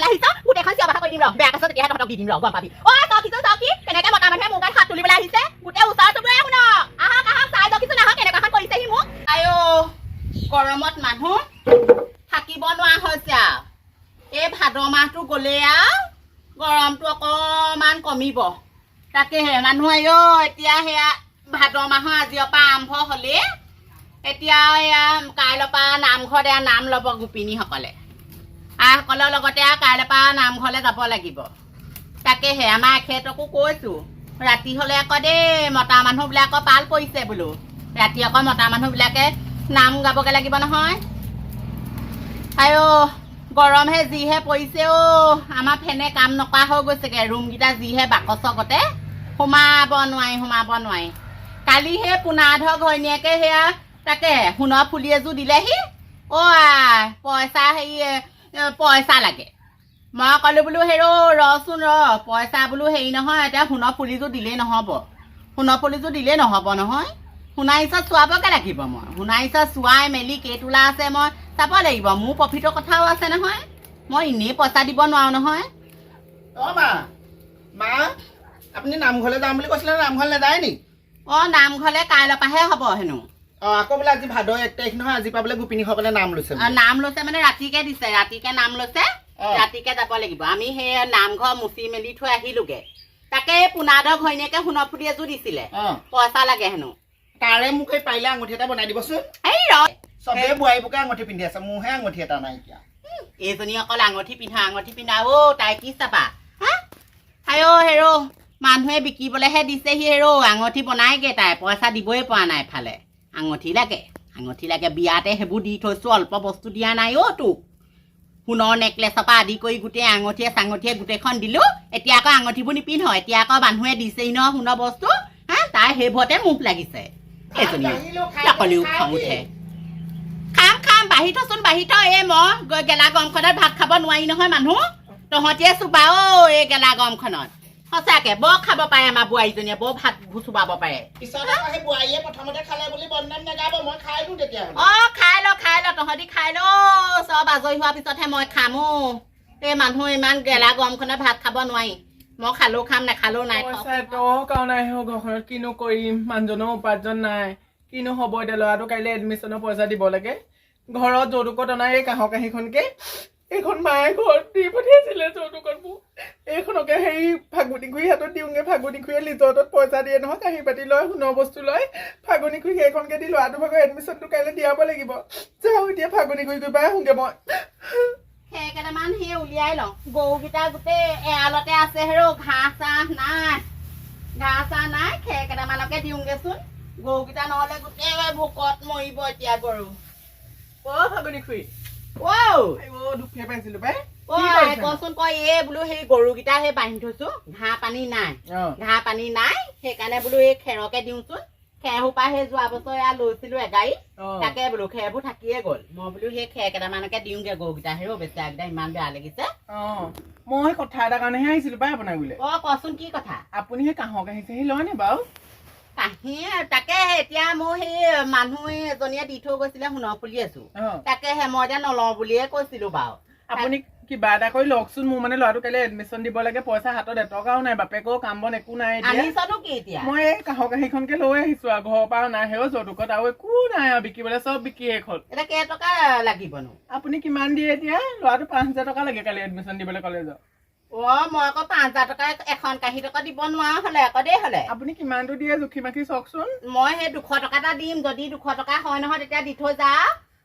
আহিছ? গোটেইখন চিঞৰ বাখৰ কৰি দিম ৰ। বেয়া কাছত তেতিয়াহে তহঁতক দি দিম ৰ গম পাবি। অ চকিছো চকি কেনেকে মতা মানুহে মোৰ তুলিবলৈ আহিছে? গোটেই ওচৰ চুবুৰীয়া শুন। আহক আহক চাই কেনেকুৱাখন কৰিছেহি মোক। আইঅ গৰমত মানুহ থাকিব নোৱাৰা হৈছে আৰু এই ভাদ মাহটো গ'লেই আৰু গৰমটো অকণমান কমিব। তাকেহে মানুহ আইঅ এতিয়া সেয়া ভাদ মাহৰ আজিৰ পৰা আৰম্ভ হ'লেই। এতিয়া এয়া কাইলৈৰ পৰা নামঘৰত এয়া নাম ল'ব গোপিনীসকলে। আইসকলৰ লগতে আৰু কাইলৈৰ পৰা নামঘৰলৈ যাব লাগিব। তাকেহে আমাৰ এখেতকো কৈছোঁ ৰাতি হ'লে আকৌ দেই মতা মানুহবিলাকৰ পাল পৰিছে বোলো। ৰাতি আকৌ মতা মানুহবিলাকে নাম গাবগৈ লাগিব নহয়। আইঅ গৰমহে যিহে পৰিছে অ' আমাৰ ফেনে কাম নকৰা হৈ গৈছেগৈ। ৰুমকেইটা যিহে বাকচকতে সোমাব নোৱাৰি সোমাব নোৱাৰি। কালি সেই পোনাধৰ ঘৈণীয়েকে সেয়া তাকে সোণৰ ফুলি এযোৰ দিলেহি। অ' পইচা হেৰি পইচা লাগে। মই ক'লোঁ বোলো হেৰ ৰচোন ৰ পইচা বোলো হেৰি নহয় এতিয়া সোণৰ ফুলিযোৰ দিলেই নহ'ব। সোণৰ ফুলিযোৰ দিলেই নহ'ব নহয়। সোণাৰ ইচ্ছা চোৱাবকে লাগিব মই। সোণাৰ ইচ্ছা চোৱাই মেলি কেইতোলা আছে মই চাব লাগিব। মোৰ প্ৰফিটৰ কথাও আছে নহয়। মই এনেই পইচা দিব নোৱাৰোঁ নহয়। অ মা। মা আপুনি নামঘৰলৈ যাম বুলি কৈছিলে নামঘৰলৈ নাযায় নি? অঁ নামঘৰলৈ কাইলৈৰ পৰাহে হ'ব হেনো। আকৌ বোলে আজি ভাদ এক তাৰিখ নহয় আজি পৰা বোলে গোপিনীসকলে নাম লৈছে নাম লৈছে মানে ৰাতিকে দিছে ৰাতিকে নাম লৈছে অ। ৰাতিকে যাব লাগিব। আমি সেই নামঘৰ মুচি মেলি থৈ আহিলোগে। তাকে এই পোনাদৰ ঘৈণীয়েকে সোণৰ ফুলি এযোৰ দিছিলে। অ। পইচা লাগে হেনো। তাৰে মোক এই পাৰিলে আঙুঠি এটা বনাই দিবচোন। এই ৰ। চবে বোৱাৰীবোকে আঙুঠি পিন্ধি আছে মোৰহে আঙুঠি এটা নাইকিয়া এইজনী অকল আঙুঠি পিন্ধা আঙুঠি পিন্ধা অ তাই কি চাবা? হা? আইঅ হেৰ মানুহে বিকিবলেহে দিছেহি হেৰ আঙুঠি বনাইগে তাই পইচা দিবই পৰা নাই এফালে আঙুঠি লাগে আঙুঠি লাগে বিয়াতে সেইবোৰ দি থৈছো অল্প বস্তু দিয়া নাই অ তোক। সোণৰ নেকলেচৰ পৰা আদি কৰি গোটেই আঙুঠিয়ে চাঙুঠিয়ে গোটেইখন দিলো এতিয়া আকৌ আঙুঠিবোৰ নিপিন্ধ এতিয়া আকৌ মানুহে দিছেহি ন সোণৰ বস্তু হা তাই সেইবোৰতে মুখ লাগিছে। খাম খাম বাঢ়ি থচোন বাঢ়ি থ এই মই গেলা গৰমখনত ভাত খাব নোৱাৰি নহয় মানুহ। তহঁতিয়ে চোবা অ এই গেলা গৰমখনত। সঁচাকে বৰ খাব পাৰে আমাৰ বোৱাৰীজনীয়ে বৰ ভাত চোবাব পাৰে। অ খাই ল খাই ল তহঁতি খাই ল চব আজৰি হোৱাৰ পিছতহে মই খাম অ এই মানুহ ইমান গেলা গৰমখনত ভাত খাব নোৱাৰি। মই খালেও খাম নাখালেও নাই কাৰণে ঘৰখনত কিনো কৰিম মানুহজনৰ উপাৰ্জন নাই। কিনো হ'ব এতিয়া ল'ৰাটো কাইলৈ এডমিশ্যনৰ পইচা দিব লাগে। ঘৰত যৌতুকত অনা এই কাঁহৰ কাঁহীখনকে। এইখন মায়ে ঘৰত দি পঠিয়াইছিলে যৌতুকত মোক এইখনকে হেৰি ফাগুনি খুৰী হাতত দিওঁগে ফাগুনি খুৰীয়ে লিজতত পইচা দিয়ে নহয় কাঁহী পাতি লয় সোণৰ বস্তু লয়। ফাগুনি খুৰী সেইখনকে দি ল'ৰাটোৰ ভাগৰ এডমিশ্যনটো কাইলৈ দিয়াব লাগিব। যাওঁ এতিয়া ফাগুনি খুৰী গৈ পাই আহোঁগে মই। সেই কেইটামান সেই উলিয়াই লওঁ। গৰুকেইটা গোটেই এৰালতে আছে হেৰৌ ঘাঁহ চাহ নাই। ঘাঁহ চাহ নাই খেৰ কেইটামানকে দিওঁগেচোন গৰুকেইটা নহ'লে গোটেই ভোকত মৰিব এতিয়া গৰু। অ' ফাগুনি খুৰী। কচোন কয় এই বোলো সেই গৰুকেইটা সেই বান্ধি থৈছো ঘাঁহ পানী নাই। ঘাঁহ পানী নাই সেইকাৰণে বোলো এই খেৰকে দিওঁচোন। খেৰ সোপা সেই যোৱা বছৰ এয়া লৈছিলো এগাড়ী তাকে বোলো খেৰবোৰ থাকিয়ে গ'ল। মই বোলো সেই খেৰ কেইটামানকে দিওঁগে গৰুকেইটা হেৰৌ বেচা একদম ইমান বেয়া লাগিছে। মই কথা এটাৰ কাৰণেহে আহিছিলো পাই আপোনাক বোলে। অ কচোন কি কথা? আপুনি সেই কাঁহৰ কাঁহী চাহী লয় নে বাৰু? কাহি তাকে এতিয়া মোৰ সেই মানুহ এজনীয়ে দি থৈ গৈছিলে সোণৰ ফুলি আছো তাকেহে মই এতিয়া নলওঁ বুলিয়ে কৈছিলো বাৰু। আপুনি কিবা এটা কৰি লওকচোন মোৰ মানে ল'ৰাটো কাইলৈ এডমিশ্যন দিব লাগে পইচা হাতত এটকাও নাই বাপেকৰ কাম বন একো নাই মই এই কাঁহৰ কাঁহীখনকে লৈ আহিছো আৰু ঘৰৰ পৰা নাই হেও যৌতুকত আৰু একো নাই আৰু বিকিবলৈ চব বিকি শেষ হ'ল। এতিয়া কেইটকা লাগিবনো? আপুনি কিমান দিয়ে এতিয়া? ল'ৰাটো পাঁচ হাজাৰ টকা লাগে কালি এডমিশ্যন দিবলৈ কলেজত অ মই আকৌ পাঁচ হাজাৰ টকা এখন কাঁহী টকা দিব নোৱাৰা হলে আকৌ দেই হলে। আপুনি কিমানটো দিয়ে জুখি মাখি চাওকচোন? মই সেই দুশ টকা এটা দিম যদি দুশ টকা হয় নহয় তেতিয়া দি থৈ যা।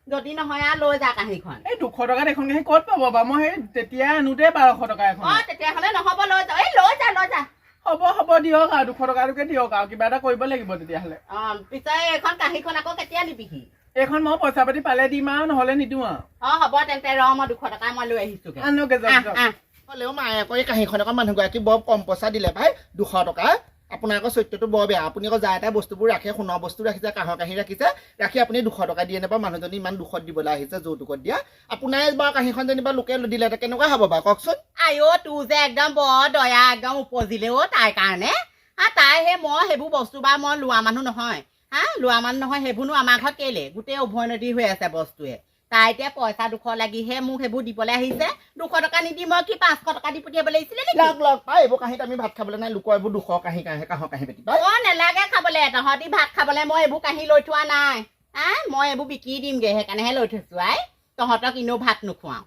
যদি নহয় আৰু লৈ যা কাঁহীখন এই দুশ টকাত এখন কাঁহী ক'ত পাব বাৰু মই সেই তেতিয়া আনোতে বাৰশ টকা এখন। অ তেতিয়াহ'লে নহ'ব লৈ যা। এই লৈ যা লৈ যা। হ'ব হ'ব দিয়ক আৰু দুশ টকাটোকে দিয়ক আৰু কিবা এটা কৰিব লাগিব তেতিয়াহ'লে। অ পিছে এইখন কাঁহীখন আকৌ কেতিয়া দিবিহি এইখন মই পইচা পাতি পালে দিম আৰু নহ'লে নিদিওঁ আৰু। অ হ'ব তেন্তে ৰ মই দুশ টকা মই লৈ আহিছোগে। আনকে যাওক। আহ। হ'লেও মায়ে আকৌ এই কাঁহীখন আকৌ মানুহগৰাকী বৰ কম পইচা দিলে। ভাই দুশ টকা। আপোনাৰ আকৌ চৰিত্ৰটো বৰ বেয়া। আপুনি আকৌ যায় তাই বস্তুবোৰ ৰাখে সোণৰ বস্তু ৰাখিছে কাঁহৰ কাঁহী ৰাখিছে ৰাখি আপুনি দুশ টকা দিয়ে নাপায় মানুহজনী ইমান দুখত দিবলৈ আহিছে যৌতুকত দিয়া। আপোনাৰ বাৰু কাঁহীখন যেনিবা লোকে দিলে কেনেকুৱা হ'ব বাৰু? কওকচোন। আইঅ তোৰ যে একদম বৰ দয়া একদম উপজিলে অ তাইৰ কাৰণে। হা তাই সেই মই সেইবোৰ বস্তু বা মই লোৱা মানুহ নহয়। হা লোৱা মানুহ নহয় সেইবোৰনো আমাৰ ঘৰত কেলে? গোটেই উভৈনদী হৈ আছে বস্তুৱে। তাই এতিয়া পইচা দুশ লাগিহে মোক সেইবোৰ দিবলৈ আহিছে। দুশ টকা নিদি মই কি পাঁচশ টকা দি পঠিয়াব লাগিছিলে লগ লগ পাই এইবোৰ কাঁহীত আমি ভাত খাবলৈ নাই। লোকৰ এইবোৰ দুশ কাঁহী কাঁহী কাঁহৰ কাঁহী পাই। অ নেলাগে খাবলৈ। তহঁতি ভাত খাবলৈ মই এইবোৰ কাঁহী লৈ থোৱা নাই। আই মই এইবোৰ বিকি দিমগে সেইকাৰণেহে লৈ থৈছো আই। তহঁতক এনেও ভাত নোখোৱাওঁ।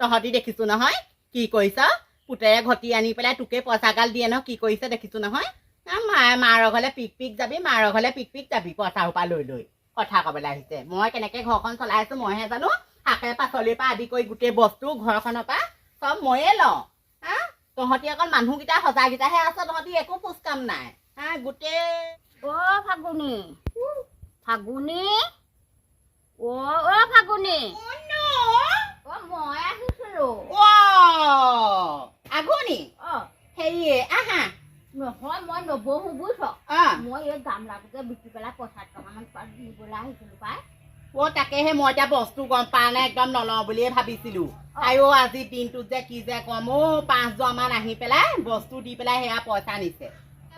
তহঁতি দেখিছো নহয় কি কৰিছ? পুতেৰে ঘটি আনি পেলাই তোকে পইচা গাল দিয়ে নহয় কি কৰিছে দেখিছো নহয়? আ, মায়ে মাৰৰ ঘৰলে পিক পিক যাবি মাৰৰ ঘৰলে পিক পিক যাবি পইচা সোপা লৈ লৈ। কথা ক'বলৈ আহিছে মই কেনেকে ঘৰখন চলাই আছো মইহে জানো। শাকে পাচলিৰ পৰা আদি কৰি গোটেই বস্তু ঘৰখনৰ পৰা চব ময়ে লওঁ। হা? তহঁতি অকল মানুহকেইটা সজাগকেইটাহে আছে তহঁতি একো খোজ কাম নাই। হা গোটেই অ' ফাগুনি। ফাগুনি? অ' অ' ফাগুনি। অ' মই আহিছিলোঁ। আগুনি? অ' হেৰিয়ে আহা। নহয় মই নবহো বুজিছ অ। মই এই গামলাটোকে বিকি পেলাই পইচা আহিছিলোঁ পাই। অ তাকেহে মই এতিয়া বস্তু গম পোৱা নাই একদম নলওঁ বুলিয়ে ভাবিছিলো। আইও আজি দিনটোত যে কি যে কম অ পাঁচজন মান আহি পেলাই বস্তু দি পেলাই সেয়া পইচা নিছে।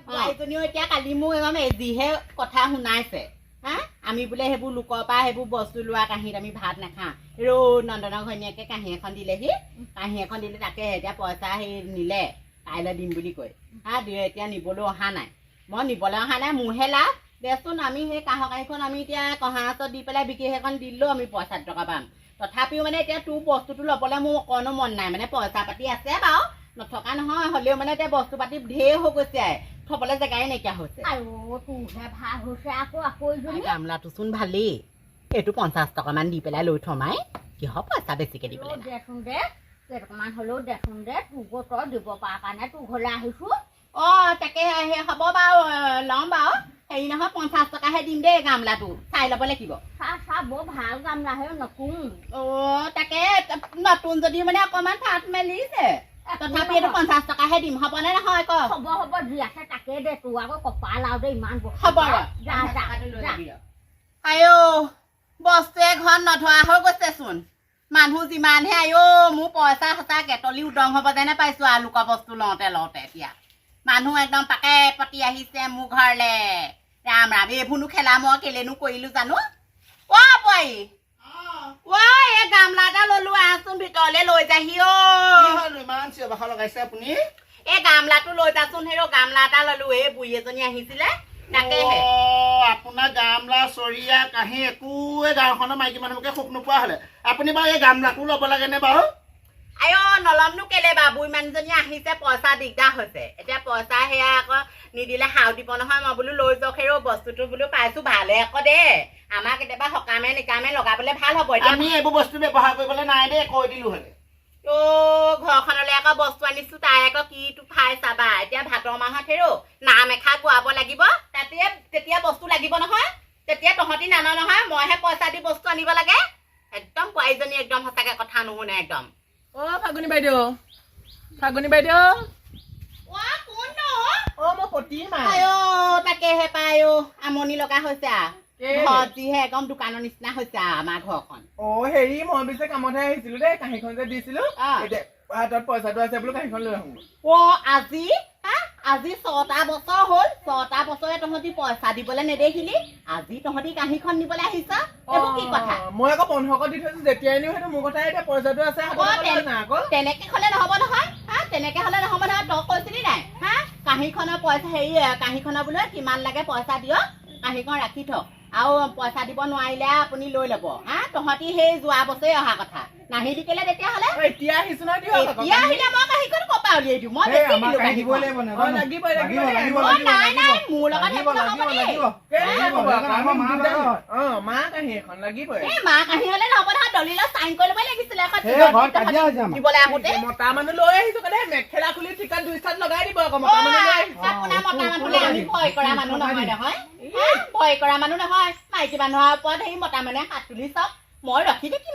বোৱাৰীজনীও এতিয়া কালি মোক একদম এই যিহে কথা শুনাইছে। হা? আমি বোলে সেইবোৰ লোকৰ পৰা সেইবোৰ বস্তু লোৱা কাঁহীত আমি ভাত নাখাওঁ। ৰৌ নন্দনৰ ঘৈণীয়েকে কাঁহী এখন দিলেহি। কাঁহী এখন দিলে তাকে এতিয়া পইচা সেই নিলে। কাইলৈ দিম বুলি কৈ। হা দিয়ে এতিয়া নিবলৈ অহা নাই। মই নিবলৈ অহা নাই মোৰহে লাভ। দেচোন আমি সেই কাঁহৰ কাঁহীখন আমি এতিয়া কঁহা ওচৰত দি পেলাই বিকি সেইখন দিলেও আমি পইচা টকা পাম। তথাপিও মানে এতিয়া তোৰ বস্তুটো ল'বলৈ মোৰ অকণো মন নাই মানে পইচা পাতি আছে বাৰু নথকা নহয় হ'লেও মানে এতিয়া বস্তু পাতি ঢেৰ হৈ গৈছে থবলৈ জেগাই নাইকিয়া হৈছে। আকৌ আকৌ গামলাটোচোন ভালেই। এইটো পঞ্চাছ টকামান দি পেলাই লৈ থমাই কিহৰ পইচা বেছিকে দি পেলাই? দেচোন দে কেইটকামান হ'লেও দেচোন দে তোকো তই দিব পৰা কাৰণে তোৰ ঘৰলৈ আহিছোঁ। অ তাকে সেই হ'ব বাৰু ল'ম বাৰু। হেৰি নহয় পঞ্চাছ টকাহে দিম দেই গামলাটো চাই ল'ব লাগিব। বৰ ভালো গামলাহে নতুন। অ তাকে নতুন যদিও মানে অকণমান ফাট মেলিছে তথাপি এইটো পঞ্চাছ টকাহে দিম হ'বনে নহয় ক? হ'ব হ'ব যি আছে তাকে দে তোৰ আকৌ কপাল আৰু দে ইমান হ'ব আইঅ বস্তুৱে ঘৰত নধৰা হৈ গৈছেচোন। মানুহ যিমানহে আইঅ মোৰ পইচা সঁচাকে তলি উদং হ'ব যেনে পাইছো আৰু লোকৰ বস্তু লওঁতে লওঁতে এতিয়া। মানুহ একদম পাকে পাতি আহিছে মোৰ ঘৰলে। ৰাম ৰাম। এইবোৰনো খেলা মই কেলেনো কৰিলো জানো? অ বোৱাৰী অ এই গামলা এটা ললো আহচোন ভিতৰলে লৈ যাহি অ। ইমান চিঞৰ বাখৰ লগাইছে আপুনি? এই গামলাটো লৈ যাচোন হেৰ গামলা এটা ললো। এই বুঢ়ী এজনী আহিছিলে তাকেহে। আপোনাৰ গামলা চৰিয়া কাঁহী একোৱে গাঁওখনৰ মাইকী মানুহকে সুখ নোপোৱা হ'লে। আপুনি বাৰু এই গামলাটো ল'ব লাগেনে বাৰু? আইঅ নলমনো কেলে বাবু মানুহজনী আহিছে পইচা দিগদাৰ হৈছে। এতিয়া পইচা সেয়া আকৌ নিদিলে হাও দিব নহয় মই বোলো লৈ যাওক হেৰৌ বস্তুটো বোলো পাইছো ভালে আকৌ দে। আমাৰ কেতিয়াবা সকামে নিকামে লগাবলে ভাল হ'ব। আমি এইবোৰ বস্তু ব্যৱহাৰ কৰিবলৈ নাই দেই কৈ দিলো হ'লে অ ঘৰখনলৈ আকৌ বস্তু আনিছো তাই আকৌ কিটো খাই চাবা। এতিয়া ভাদৰ মাহত হেৰৌ নাম এষাৰ গোৱাব লাগিব তাতে তেতিয়া বস্তু লাগিব নহয়। তেতিয়া তহঁতি নান নহয় মইহে পইচা দি বস্তু আনিব লাগে। একদম বোৱাৰীজনী একদম সঁচাকে কথা নুশুনে একদম। অ ফাগুনি বাইদেউ ফাগুনি বাইদেউ অ অ তাকেহে পাই অ আমনি লগা হৈছে? ঘৰত যিহে একদম দোকানৰ নিচিনা হৈছে আমাৰ ঘৰখন অ হেৰি মই পিছে কামতহে আহিছিলো দেই কাঁহীখন যে দিছিলো হাতত পইচাটো আছে বোলো কাঁহীখন লৈ আহোঁ অ আজি আজি ছটা বছৰ হ'ল ছটা বছৰে তহঁতি পইচা দিবলৈ নেদেখিলি আজি তহঁতি কাঁহীখন নিবলৈ আহিছ এইবোৰ কি কথা মই আকৌ পোন্ধৰশ দি থৈছো যেতিয়াই নিও সেইটো মোৰ কথাই এতিয়া পইচাটো আছে আকৌ। তেনেকে হলে নহব নহয়। হা তেনেকে হলে নহব নহয় তই কৈছিলি নাই? হা কাঁহীখনৰ পইচা হেৰি কাঁহীখনৰ বোলে কিমান লাগে পইচা দিয়ক কাঁহীখন ৰাখি থওক আৰু পইচা দিব নোৱাৰিলে আপুনি লৈ ল'ব। হা তহঁতি সেই যোৱা বছৰে অহা কথা। নাহিলি কেলে তেতিয়াহ'লে? এতিয়া আহিছো নহয়। এতিয়া আহিলে মই কাঁহীখন ক'পা উলিয়াই দিওঁ মই বেছি দিলো লাগিব। লাগিবই, লাগিব, লাগিব। লাগিব, নাই নাই। মোৰ লগত লাগিব, নহ'ব লাগিব, লাগিব। কেলে লাগিব, নহ'ব আকৌ? সেইখন আমাৰ আমি মা দুটাই- লগত। অ মা কাঁহী এখন লাগিবই এই মা কাঁহী হলে নহ'ব নহয় দলিলত চাইন কৰি ল'ব লাগিছিলে আকৌ সেই ঘৰত কাজিয়া হৈছে আমাৰ। দিবলৈ আহোঁতে মতা মানুহ লৈ আহিছো কাৰণে মেখেলা খুলি ঠিকাত দুই চাট লগাই দিব আকৌ মতা মানুহ লৈ আহিছো আপোনাৰ মতা মানুহলে আমি ভয় কৰা মানুহ নহয় নহয় হা? ভয় কৰা মানুহ নহয় মাইকী মানুহৰ ওপৰত সেই মতা মানে হাত তুলি চাওক মই ৰখি থাকিম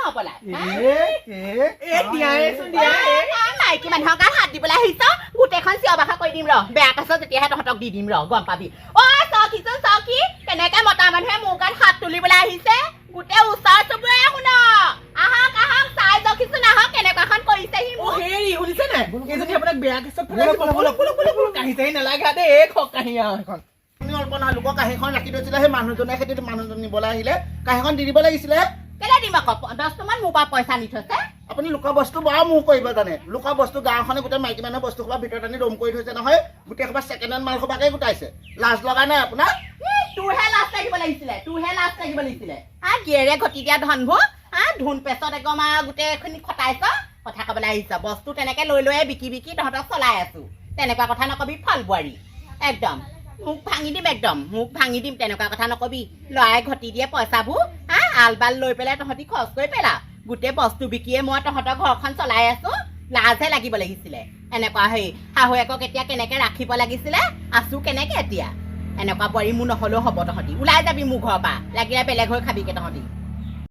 দিয়াইচোন দিয়া এ। মাইকী মানুহৰ গাত হাত দিবলৈ আহিছ গোটেইখন চিঞৰ বাখৰ কৰি দিম ৰ বেয়া পাছত তেতিয়াহে তহঁতক দি দিম ৰ গম পাবি অ চকিচোন চকি কেনেকে মতা মানুহে মোৰ গাত হাত তুলিবলৈ আহিছে গোটেই ওচৰ চুবুৰীয়া শুন আহক আহক চাই যকিচোন আহক কেনেকুৱাখন কৰিছেহি অ মোক হেৰি শুনিছে নাই এইজনী আপোনাক বেয়া কেছত ব'লক, ব'লক, বলক বলক বলক বলক কাঁহী চাহী নালাগে দেই এই খক কাঁহী আৰু এখন আপুনি অল্প নহয় লোকৰ কাঁহীখন ৰাখি থৈছিলে সেই মানুহজনে সেইটো মানুহজন নিবলৈ আহিলে কাঁহীখন দি দিব লাগিছিলে কেলে দিম আকৌ দহটামান মোৰ পৰা পইচা নি থৈছে? আপুনি লোকৰ বস্তু বাৰু মোৰ কৰিব জানে। লোকৰ বস্তু গাঁওখনে গোটেই মাইকী মানুহৰ বস্তু সোপা ভিতৰত আনি দম কৰি থৈছে নহয় গোটেই সোপা ছেকেণ্ড হেণ্ড মাল সোপাকে গোটাইছে। লাজ লগা নাই আপোনাৰ? তোৰহে লাজ লাগিব লাগিছিলে তোৰহে লাজ লাগিব লাগিছিলে। হা গিয়েৰে ঘটি দিয়া ধনবোৰ হা ধুন পেচত একদম আৰু গোটেইখিনি খটাইছ। কথা ক'বলৈ আহিছ বস্তু তেনেকে লৈ লৈয়ে বিকি বিকি তহঁতক চলাই আছো। তেনেকুৱা কথা নকবি ফল বোৱাৰী। একদম। মোক ভাঙি দিম একদম। মোক ভাঙি দিম তেনেকুৱা কথা নকবি। ল'ৰাই ঘটি দিয়ে পইচাবোৰ হা আলবাল লৈ পেলাই তহঁতি খৰচ কৰি পেলা গোটেই বস্তু বিকিয়ে মই তহঁতৰ ঘৰখন চলাই আছো। লাজহে লাগিব লাগিছিলে। এনেকুৱা হেৰি শাহুৱেকক এতিয়া কেনেকে ৰাখিব লাগিছিলে, আছো কেনেকে এতিয়া? এনেকুৱা বোৱাৰী মোৰ নহ'লেও হ'ব তহঁতি। ওলাই যাবি মোৰ ঘৰৰ পৰা। লাগিলে বেলেগ হৈ খাবিগে তহঁতি।